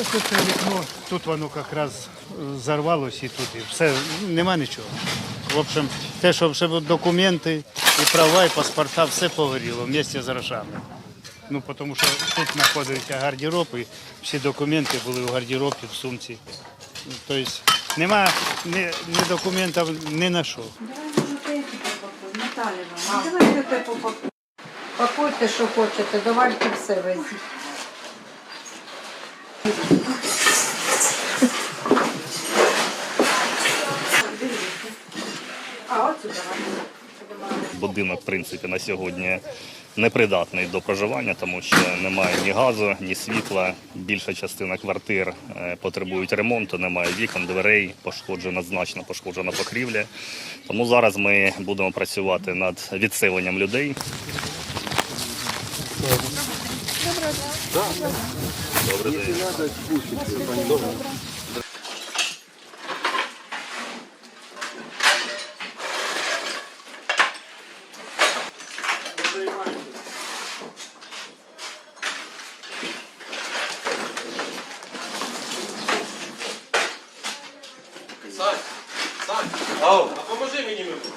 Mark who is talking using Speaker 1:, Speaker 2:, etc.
Speaker 1: Ось це вікно, тут воно якраз зарвалось і туди. Все, нема нічого. В общем, те, що ще документи, і права, і паспорта, все погоріло вместе з грошами. Ну, тому що тут знаходиться гардероб, і всі документи були в гардеробі, в сумці. Ну, Тобто нема ні, ні документів ні на що.
Speaker 2: Давайте те попакуйте. Пакуйте, що хочете, давайте все везіть. А оцю давайте.
Speaker 3: Будинок, в принципі, на сьогодні непридатний до проживання, тому що немає ні газу, ні світла. Більша частина квартир е, потребують ремонту, немає вікон, дверей, пошкоджена значно пошкоджена покрівля. Тому зараз ми будемо працювати над відселенням людей. Добрий день.
Speaker 4: Сань, Сань, а поможи мені мити.